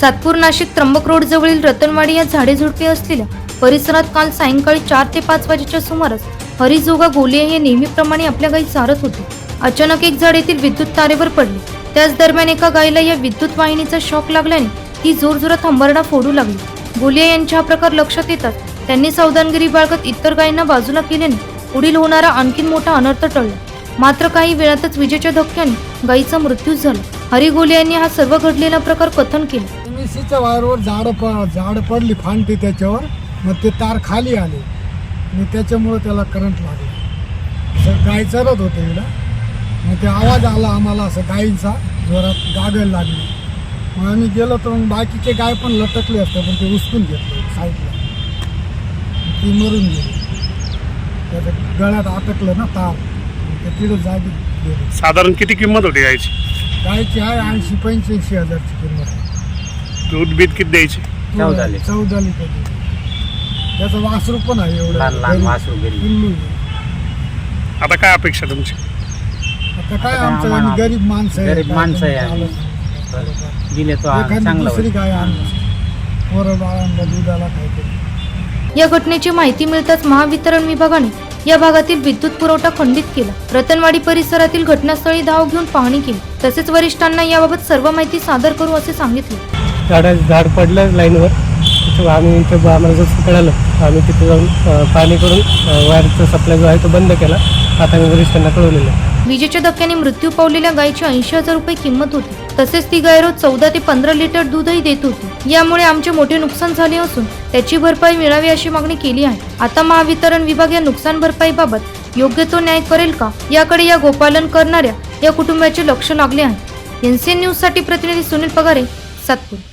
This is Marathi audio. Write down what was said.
सातपूर नाशिक त्र्यंबक रोड जवळील रतनवाडी या झाडे झुडपे असलेल्या परिसरात काल सायंकाळी चार ते पाच वाजेच्या सुमारास हरिजोगा गोलिया हे नेहमीप्रमाणे आपल्या गायी चारत होते. अचानक एक झाड येथील विद्युत तारेवर पडले. त्याच दरम्यान एका गायीला या विद्युत वाहिनीचा शॉक लागल्याने ती जोरजोरात हंबरडा फोडू लागली. गोलिया यांच्या हा प्रकार लक्षात येतात त्यांनी सावधानगिरी बाळगत इतर गायींना बाजूला केल्याने पुढील होणारा आणखीन मोठा अनर्थ टळला. मात्र काही वेळातच विजेच्या धक्क्याने गायीचा मृत्यू झाला. हरी गोले यांनी हा सर्व घडलेला प्रकार कथन केला. एमएससीच्या वायरवर झाड प झाड पडली फांटी त्याच्यावर. मग ते तार खाली आले. आणि त्याच्यामुळं त्याला करंट लागला. असं गाय चरत होते इकडं. मग ते आवाज आला आम्हाला असं गायींचा जोरात गागायला लागली. मग आम्ही गेलो तर मग बाकीचे गाय पण लटकले असते पण ते उचकून घेतले साईडला. ती मरून गेली. त्याच्या गळ्यात अटकलं ना तार. ते तिथं जागी गेले. साधारण किती किंमत होती गायची गायची आहे ऐंशी पंच्याऐंशी हजारची किंमत. दूध बीत किती द्यायची चौदा लिटर. चौदा लिटर दूध. त्याचं वासरू पण आहे एवढं लहान लहान गरीब- वासरू गरीब. पिल्लू आहे. आता काय अपेक्षा तुमची आता काय आता आमचं आम्हाला- आम्ही गरीब माणसं आहे. गरीब काय माणसं आहे तुम्ही आम्ही. चालत दिले तो नाही. एखादी चांगला दुसरी होईल. गाय आणली पोरं बाळांना दुधाला काहीतरी या घटनेची माहिती मिळताच महावितरण विभागाने या भागातील विद्युत पुरवठा खंडित केला रतनवाडी परिसरातील घटनास्थळी धाव घेऊन पाहणी केली तसेच वरिष्ठांना याबाबत सर्व माहिती सादर करू असे सांगितले झाडा झाड पडलं लाईनवर. तिथं आम्ही इथं आम्हाला जसं कळालं आम्ही तिथं जाऊन पाणी करून वायरचा सप्लाय जो आहे तो बंद केला. आता मी वरिष्ठांना कळवलेलं विजेच्या धक्क्याने मृत्यू पावलेल्या गायीची ऐंशी हजार रुपये किंमत होती. तसेच ती गाय रोज चौदा ते पंधरा लिटर दूधही देत होती. यामुळे आमचे मोठे नुकसान झाले असून त्याची भरपाई मिळावी अशी मागणी केली आहे. आता महावितरण विभाग या नुकसान भरपाईबाबत योग्य तो न्याय करेल का? याकडे या गोपालन करणाऱ्या या कुटुंबाचे लक्ष लागले आहे. एनसीएन न्यूजसाठी प्रतिनिधी सुनील पगारे सातपूर.